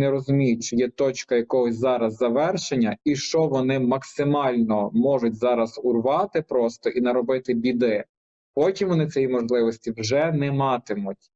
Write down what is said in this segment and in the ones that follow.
вони розуміють, що є точка якогось зараз завершення, і що вони максимально можуть зараз урвати просто і наробити біди. Потім вони цієї можливості вже не матимуть.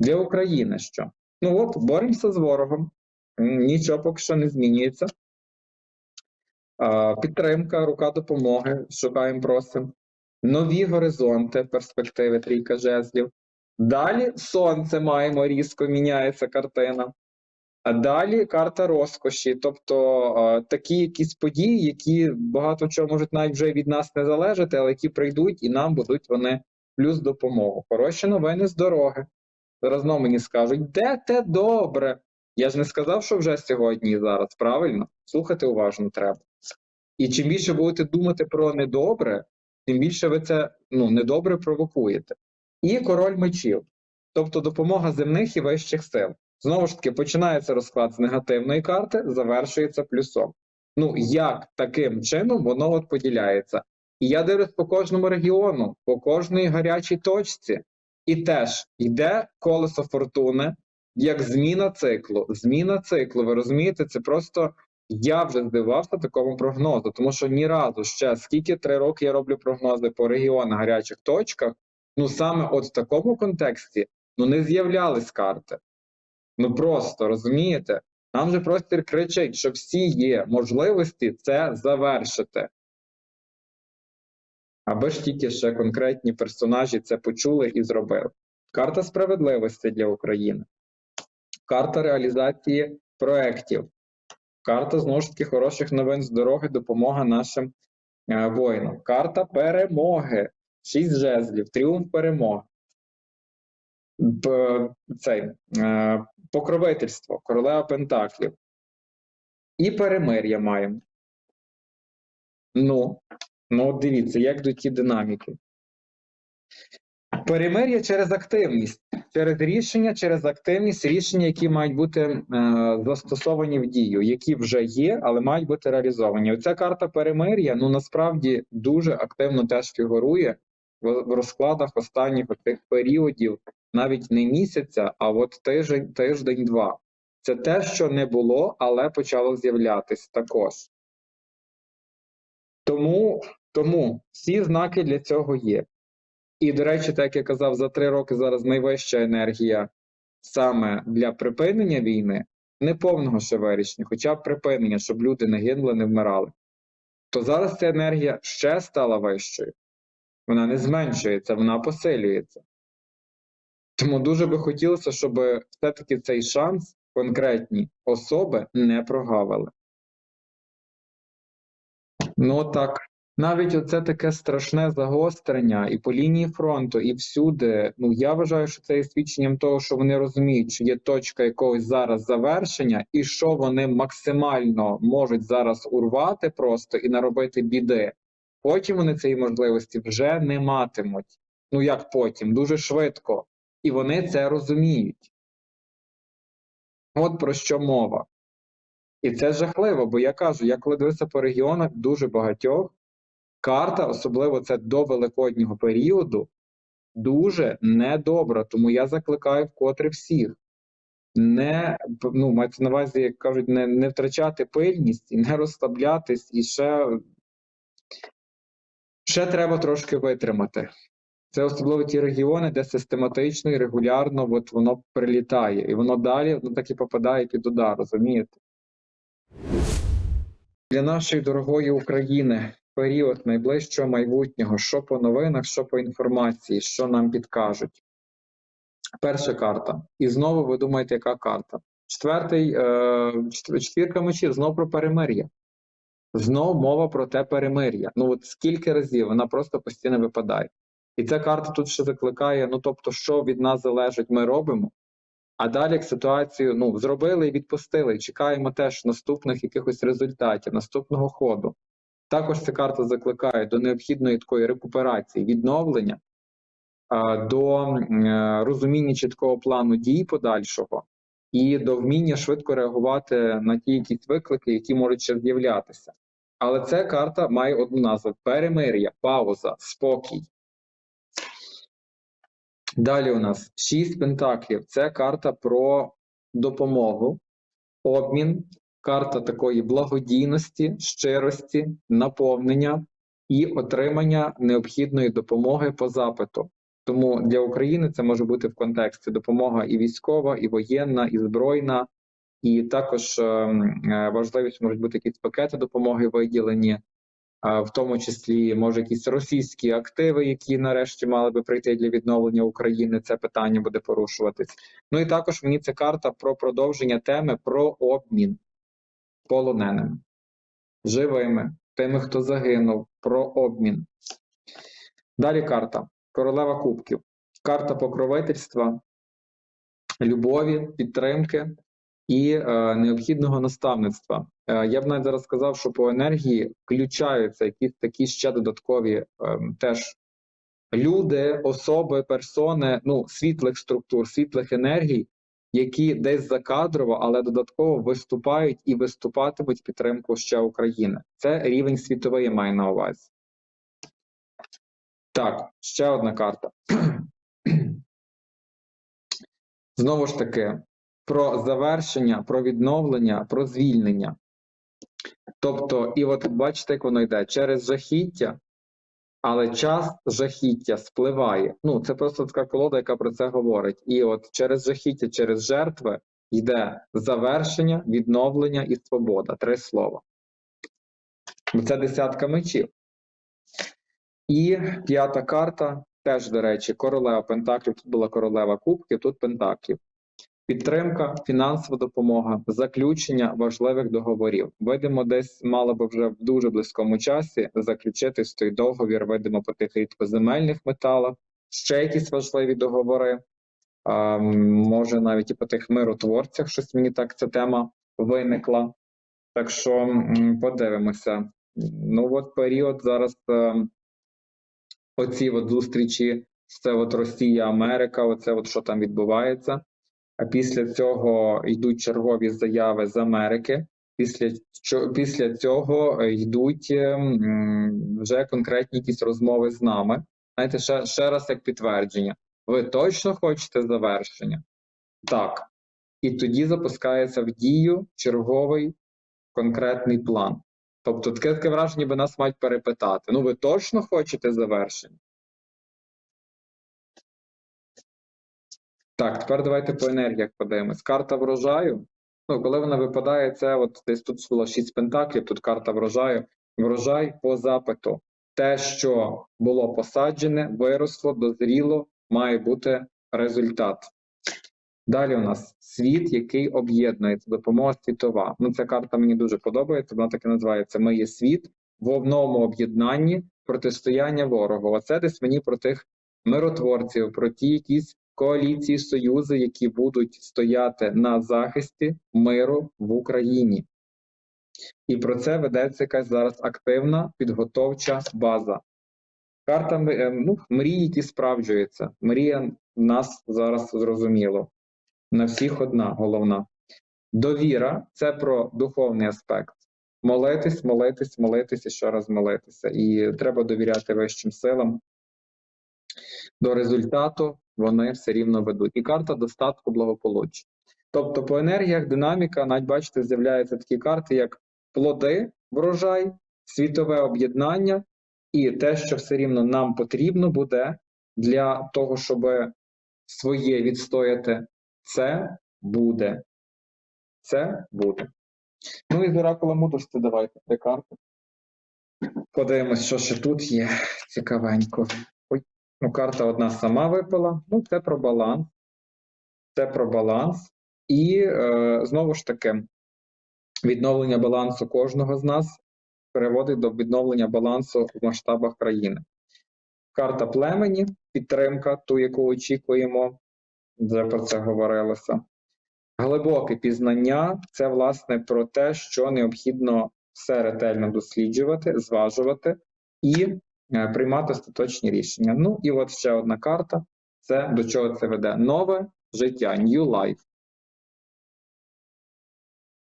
Для України що? Ну от, боремося з ворогом. Нічого поки що не змінюється. Підтримка, рука допомоги, шукаємо, просимо. Нові горизонти, перспективи трійка жезлів. Далі сонце маємо, різко міняється картина. А далі карта розкоші, тобто такі якісь події, які багато чого можуть навіть вже від нас не залежати, але які прийдуть і нам будуть вони плюс допомогу. Хороші новини з дороги. Зараз знову мені скажуть, де те добре. Я ж не сказав, що вже сьогодні і зараз, правильно? Слухати уважно треба. І чим більше будете думати про недобре, тим більше ви це ну, недобре провокуєте. І король мечів, тобто допомога земних і вищих сил. Знову ж таки, починається розклад з негативної карти, завершується плюсом. Ну, як таким чином воно от поділяється? І я дивлюсь по кожному регіону, по кожній гарячій точці. І теж йде колесо фортуни, як зміна циклу. Зміна циклу, ви розумієте, це просто я вже здивався такому прогнозу, тому що ні разу ще скільки три роки я роблю прогнози по регіонах гарячих точках, ну саме от в такому контексті ну не з'являлись карти. Ну просто розумієте? Нам же простір кричить, що всі є можливості це завершити. Аби ж тільки ще конкретні персонажі це почули і зробили. Карта справедливості для України, карта реалізації проєктів, карта знову ж таки хороших новин з дороги, допомога нашим е, воїнам. Карта перемоги. Шість жезлів, тріумф перемоги. П- Цей, е, покровительство, королева Пентаклів. І перемир'я маємо. Ну, ну от дивіться, як до ті динаміки. Перемир'я через активність, через рішення, через активність, рішення, які мають бути е, застосовані в дію, які вже є, але мають бути реалізовані. Оця карта перемир'я ну насправді дуже активно теж фігурує в, розкладах останніх тих періодів, навіть не місяця, а от тиждень, тиждень-два. Це те, що не було, але почало з'являтись також. Тому, тому всі знаки для цього є. І, до речі, так як я казав, за три роки зараз найвища енергія саме для припинення війни, не повного ще вересня, хоча б припинення, щоб люди не гинули, не вмирали. То зараз ця енергія ще стала вищою. Вона не зменшується, вона посилюється. Тому дуже би хотілося, щоб все-таки цей шанс конкретні особи не прогавили. Ну так, навіть оце таке страшне загострення і по лінії фронту, і всюди. Ну я вважаю, що це є свідченням того, що вони розуміють, що є точка якогось зараз завершення, і що вони максимально можуть зараз урвати просто і наробити біди. Потім вони цієї можливості вже не матимуть. Ну як потім, дуже швидко. І вони це розуміють. От про що мова. І це жахливо, бо я кажу, я коли дивився по регіонах дуже багатьох, карта, особливо це до великоднього періоду, дуже недобра. Тому я закликаю вкотре всіх не ну, мається на увазі, як кажуть, не, не втрачати пильність і не розслаблятись, і ще, ще треба трошки витримати. Це особливо ті регіони, де систематично і регулярно от воно прилітає, і воно далі воно так і попадає під удар, розумієте? Для нашої дорогої України період найближчого майбутнього, що по новинах, що по інформації, що нам підкажуть. Перша карта. І знову ви думаєте, яка карта? Четвертий, е, четвірка мечів, знову про перемир'я. Знову мова про те перемир'я. Ну от скільки разів вона просто постійно випадає. І ця карта тут ще закликає: ну тобто, що від нас залежить, ми робимо. А далі як ситуацію ну, зробили і відпустили. І чекаємо теж наступних якихось результатів, наступного ходу. Також ця карта закликає до необхідної такої рекуперації, відновлення, до е, розуміння чіткого плану дій подальшого і до вміння швидко реагувати на ті якісь виклики, які можуть ще з'являтися. Але ця карта має одну назву: перемир'я, пауза, спокій. Далі у нас шість пентаклів. Це карта про допомогу, обмін, карта такої благодійності, щирості, наповнення і отримання необхідної допомоги по запиту. Тому для України це може бути в контексті допомога і військова, і воєнна, і збройна, і також ем, е, важливість можуть бути якісь пакети допомоги виділені, в тому числі може якісь російські активи, які нарешті мали би прийти для відновлення України. Це питання буде порушуватись. Ну і також мені ця карта про продовження теми про обмін полоненими, живими, тими, хто загинув, про обмін. Далі карта Королева Кубків. Карта покровительства, любові, підтримки і е, необхідного наставництва. Е, я б навіть зараз сказав, що по енергії включаються якісь такі ще додаткові е, теж люди, особи, персони, ну, світлих структур, світлих енергій, які десь закадрово, але додатково виступають і виступатимуть в підтримку ще України. Це рівень світовий я маю на увазі. Так, ще одна карта. Знову ж таки, про завершення, про відновлення, про звільнення. Тобто, і от бачите, як воно йде через жахіття, але час жахіття спливає. Ну, це просто така колода, яка про це говорить. І от через жахіття, через жертви йде завершення, відновлення і свобода. Три слова. Це десятка мечів. І п'ята карта, теж, до речі, королева Пентаклів. Тут була королева кубків, тут Пентаклів. Підтримка, фінансова допомога, заключення важливих договорів. Видимо, десь мало би вже в дуже близькому часі заключити той договір, видимо, по тих рідкоземельних металах, ще якісь важливі договори. А, може, навіть і по тих миротворцях щось мені так ця тема виникла. Так що подивимося. Ну, от період зараз е, оці от зустрічі, це от Росія, Америка, оце от що там відбувається. А після цього йдуть чергові заяви з Америки. Після що після цього е, йдуть вже конкретні якісь розмови з нами. Знаєте, ще, ще раз як підтвердження. Ви точно хочете завершення? Так. І тоді запускається в дію черговий конкретний план. Тобто таке враження, ніби нас мають перепитати. Ну, ви точно хочете завершення? Так, тепер давайте по енергіях подивимось. Карта врожаю. Ну, коли вона випадає, це от десь тут було 6 пентаклів, тут карта врожаю. Врожай по запиту. Те, що було посаджене, виросло, дозріло, має бути результат. Далі у нас світ, який об'єднується, допомога світова. Ну, ця карта мені дуже подобається, вона так і називається Ми є світ в одному об'єднанні протистояння ворогу. Оце десь мені про тих миротворців, про ті якісь коаліції, союзи, які будуть стояти на захисті миру в Україні. І про це ведеться якась зараз активна підготовча база. Карта е, ну, мрії, які справджуються. Мрія нас зараз зрозуміло. На всіх одна головна. Довіра це про духовний аспект. Молитись, молитись, і ще раз молитися. І треба довіряти вищим силам. До результату вони все рівно ведуть. І карта достатку благополуччя. Тобто, по енергіях динаміка, навіть бачите, з'являються такі карти, як плоди, врожай, світове об'єднання, і те, що все рівно нам потрібно буде для того, щоб своє відстояти, це буде. Це буде. Ну і з оракула мудрості давайте три карти. Подивимось, що ще тут є цікавенько. Ну карта одна сама випала. Ну, це про баланс. Це про баланс. І е, знову ж таки, відновлення балансу кожного з нас переводить до відновлення балансу в масштабах країни. Карта племені, підтримка, ту, яку очікуємо, вже про це говорилося. Глибоке пізнання це, власне, про те, що необхідно все ретельно досліджувати, зважувати і приймати остаточні рішення. Ну і от ще одна карта: це до чого це веде? Нове життя, New Life.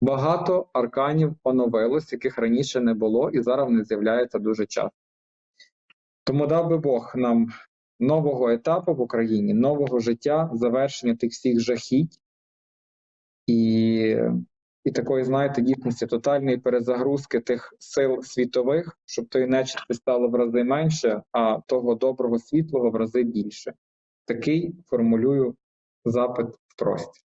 Багато арканів оновилось, яких раніше не було, і зараз вони з'являються дуже часто. Тому дав би Бог нам нового етапу в Україні, нового життя, завершення тих всіх жахіть, і, і такої, знаєте, дійсності тотальної перезагрузки тих сил світових, щоб тої нечисті стало в рази менше, а того доброго світлого в рази більше. Такий формулюю запит в простір.